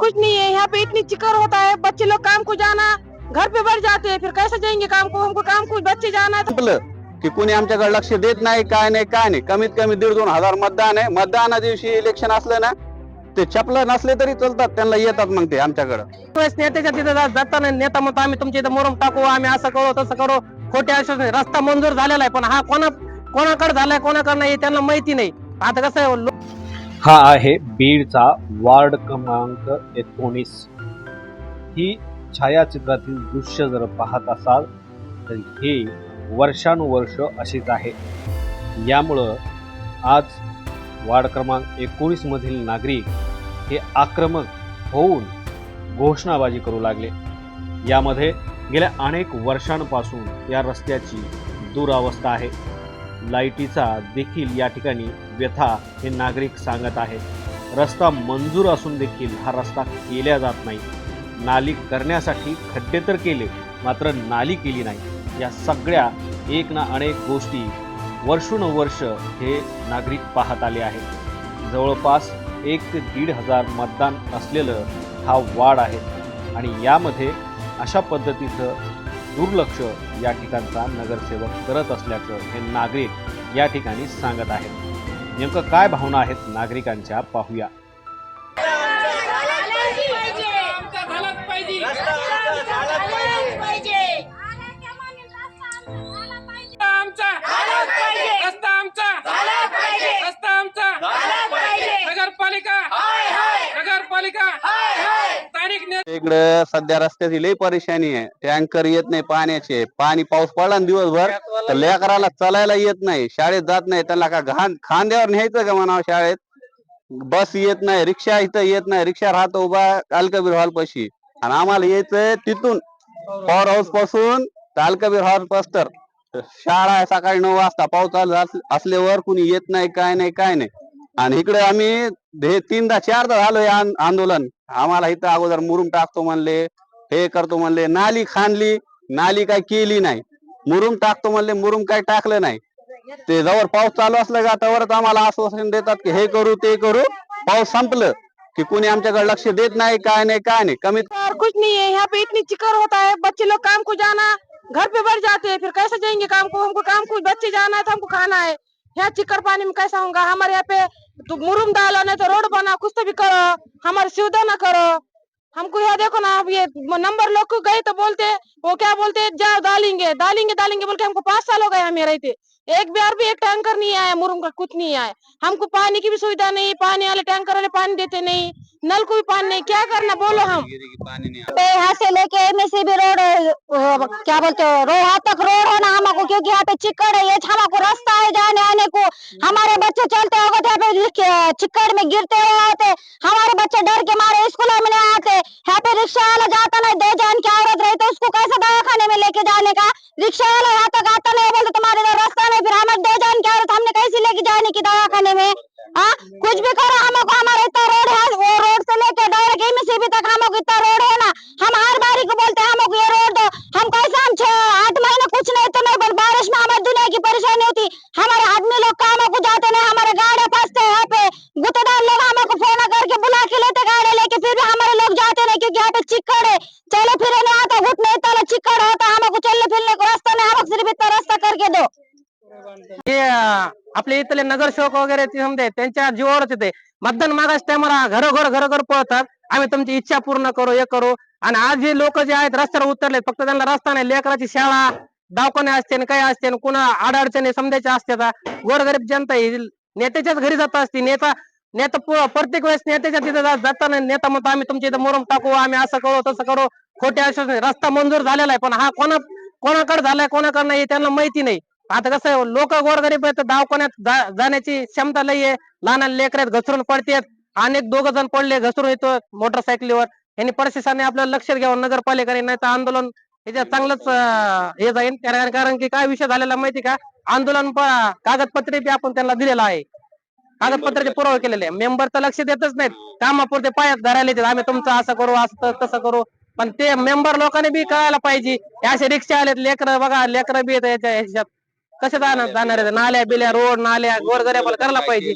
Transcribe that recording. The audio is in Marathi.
कुछ नहीं है यहाँ पे इतनी चिकर होता है बच्चे लोग काम को जाना घर पे बैठ जाते हैं फिर कैसे जाएंगे काम को? हमको काम को बच्चे जाना है संपलं की कुणी आमच्याकडे लक्ष देत नाही काय नाही काय नाही. कमीत कमी दीड दोन हजार मतदान आहे. मतदाना दिवशी इलेक्शन असलं ना ते चपलं नसले तरी चालतात त्यांना येतात मग ते आमच्याकडे. नेत्याच्या तिथे जाताना नेता म्हणतो आम्ही तुमच्या इथे मोरम टाकू आम्ही असं करू तसं करू. खोटे आश्वासन रस्ता मंजूर झालेला आहे पण हा कोणा कोणाकडे झालाय कोणाकडे नाही त्यांना माहिती नाही. आता कसं आहे हा आहे बीडचा वार्ड क्रमांक एकोणीस. ही छायाचित्रातील दृश्य जर पाहत असाल तर हे वर्षानुवर्ष अशीच आहे. यामुळं आज वार्ड क्रमांक एकोणीस मधील नागरिक हे आक्रमक होऊन घोषणाबाजी करू लागले. यामध्ये गेल्या अनेक वर्षांपासून या रस्त्याची दुरावस्था आहे. लाईटीचा देखील या ठिकाणी व्यथा हे नागरिक सांगत आहेत. रस्ता मंजूर असून देखील हा रस्ता केल्या जात नाही. नाली करण्यासाठी खड्डे तर केले मात्र नाली केली नाही. या सगळ्या एक ना अनेक गोष्टी वर्षानुवर्ष हे नागरिक पाहत आले आहेत. जवळपास एक ते दीड हजार मतदान असलेलं हा वाढ आहे. आणि यामध्ये अशा पद्धतीचं दुर्लक्ष या ठिकाणचा नगरसेवक करत असल्याचं हे नागरिक या ठिकाणी सांगत आहेत. नेमकं काय भावना आहेत नागरिकांच्या पाहूया. इकडे सध्या रस्त्याची लई परेशानी आहे. टँकर येत नाही पाण्याचे. पाणी पाऊस पडला ना दिवसभर तर लेकराला चालायला येत नाही. शाळेत जात नाही. त्यांना का घाण खांद्यावर न्यायचं का म्हणावं शाळेत? बस येत नाही रिक्षा इथं येत नाही. रिक्षा राहतो उभा अलकबीर हॉल पाशी. आणि आम्हाला यायचंय तिथून. पॉवर हाऊसपासून तर अलकबीर हॉल पस्तर शाळा आहे सकाळी नऊ वाजता. पाऊस चालू असल्यावर कुणी येत नाही काय नाही काय नाही. आणि इकडे आम्ही हे तीनदा चारदा झालोय आंदोलन. आम्हाला इथं अगोदर मुरुम टाकतो म्हणले हे करतो म्हणले नाली खाणली नाली काय केली नाही. मुरुम टाकतो म्हणले मुरुम काय टाकलं नाही. ते जवळ पाऊस चालू असलं का त्यावरच आम्हाला आश्वासन देतात की हे करू ते करू. पाऊस संपलं की कुणी आमच्याकडे लक्ष देत नाही काय नाही काय नाही. कमी और कुछ नहीं है यहाँ पे इतनी चिकर होता है बच्चे लोग काम को जाना घर पे बैठ जाते हैं फिर कैसे जाएंगे काम को? हमको काम को बच्चे जाना है तो हमको खाना है। यहाँ चिकर पानी में कैसा होगा? हमारे यहाँ पे तो मुरुम डालो नहीं तो रोड बना कुछ तो भी करो हमारे सुविधा ना करो। हमको यहाँ देखो ना अब ये नंबर लोग को गए तो बोलते वो क्या बोलते जाओ डालेंगे डालेंगे डालेंगे बोल के हमको पाँच साल हो गए हमें रहते। एक बार भी एक टैंकर नहीं आया मुरुम का कुछ नहीं आया। हमको पानी की भी सुविधा नहीं पानी वाले टैंकर वाले पानी देते नहीं नल को भी पानी नहीं क्या करना बोलो हम। यहाँ से लेके एमएससीबी रोड क्या बोलते हो रो वहाँ तक रोड है ना हमको क्योंकि यहाँ पे चिक्कड़ है ये हमको रास्ता है जाने आने। हमारे बच्चे चलते होते चिक्कड़ में गिरते हुए आते हमारे बच्चे डर के मारे स्कूल में नहीं आते। यहाँ पे रिक्शा वाला जाता नहीं, दो जान की औरत रही तो उसको कैसे दवाखाने में लेके जाने का? रिक्शा वाला यहाँ तक आता नहीं, बोलते तुम्हारे रास्ता नहीं, फिर हमारे दो जान की औरत हमने कैसे लेके जाने की दवाखाने में? हाँ कुछ भी करो गुतेदार लोग फोन करके बुला के लेते गाड़ी लेके फिर भी हमारे लोग जाते नहीं क्योंकि यहाँ पे चिक्कड़ है। चलो फिर नहीं आता घुट नहीं तला चिक्कड़ होता हमको चलने फिरने को रास्ता नहीं हमको सिर्फ इतना रास्ता करके दो। हे आपले इथले नगरसेवक वगैरे ते समजे त्यांच्या जीवावरच येते मतदान मागास टायमाला घरोघर घरोघर पळतात. आम्ही तुमची इच्छा पूर्ण करू हे करू. आणि आज जे लोक जे आहेत रस्त्यावर उतरले फक्त त्यांना रस्ता नाही लेकराची शाळा दवाखाने असते काय काही असते कुणा अडचणी समजायच्या असतात गोरगरीब जनता ही नेत्याच्याच घरी जात असते नेता नेता प्रत्येक वेळेस नेत्याच्या तिथे जा- जाताना नेता म्हणतो आम्ही तुमच्या इथे मोरम टाकू आम्ही असं करू तसं करू. खोटे आश्वासन रस्ता मंजूर झालेला आहे पण हा कोणा कोणाकडे झालाय कोणाकडे नाही त्यांना माहिती नाही. आता कसं आहे लोक गोरगरीब आहेत दवाखान्यात जाण्याची क्षमता लई आहे. लहान लेकरात लेकर घसरून पडतात. अनेक दोघ जण पडले घसरून येतो मोटरसायकलीवर. यांनी प्रशासनाने आपल्याला लक्षात घ्यावं नगरपालिकाने नाही तर आंदोलन याच्यात चांगलंच हे जाईल कारण की काय विषय झालेला माहिती का? आंदोलन कागदपत्रे बी आपण त्यांना दिलेलं आहे. कागदपत्राचे पुरावे केलेले मेंबर तर लक्ष देतच नाहीत. कामापुरते पायात धरायला येतात. आम्ही तुमचं असं करू असं तसं करू. पण ते मेंबर लोकांनी बी कळायला पाहिजे. असे रिक्षा आलेत लेकर बघा लेकर बी येत याच्या ह्याच्यात. कसे जाणार जाणार नाल्या बिल्या रोड नाल्या गोरगऱ्या करायला पाहिजे.